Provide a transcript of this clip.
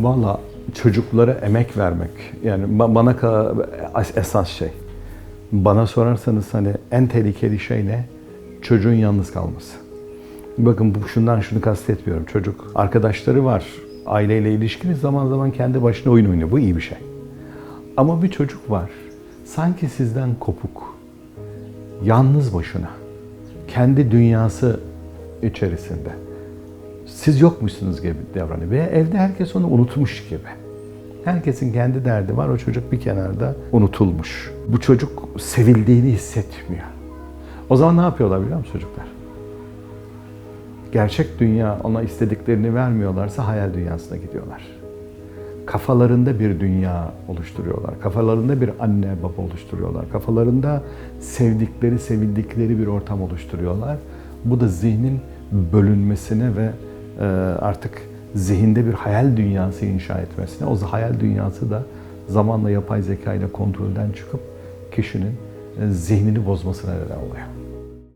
Valla çocuklara emek vermek yani ba- bana esas şey. Bana sorarsanız hani en tehlikeli şey ne? Çocuğun yalnız kalması. Bakın bu şundan şunu kastetmiyorum. Çocuk arkadaşları var. Aileyle ilişkili zaman zaman kendi başına oyun oynuyor. Bu iyi bir şey. Ama bir çocuk var. Sanki sizden kopuk. Yalnız başına. Kendi dünyası içerisinde. Siz yokmuşsunuz gibi davranıyor. Ve evde herkes onu unutmuş gibi. Herkesin kendi derdi var. O çocuk bir kenarda unutulmuş. Bu çocuk sevildiğini hissetmiyor. O zaman ne yapıyorlar biliyor musun çocuklar? Gerçek dünya ona istediklerini vermiyorlarsa hayal dünyasına gidiyorlar. Kafalarında bir dünya oluşturuyorlar. Kafalarında bir anne baba oluşturuyorlar. Kafalarında sevdikleri, sevildikleri bir ortam oluşturuyorlar. Bu da zihnin bölünmesine ve artık zihinde bir hayal dünyası inşa etmesine, o hayal dünyası da zamanla yapay zeka ile kontrolden çıkıp kişinin e, zihnini bozmasına neden oluyor.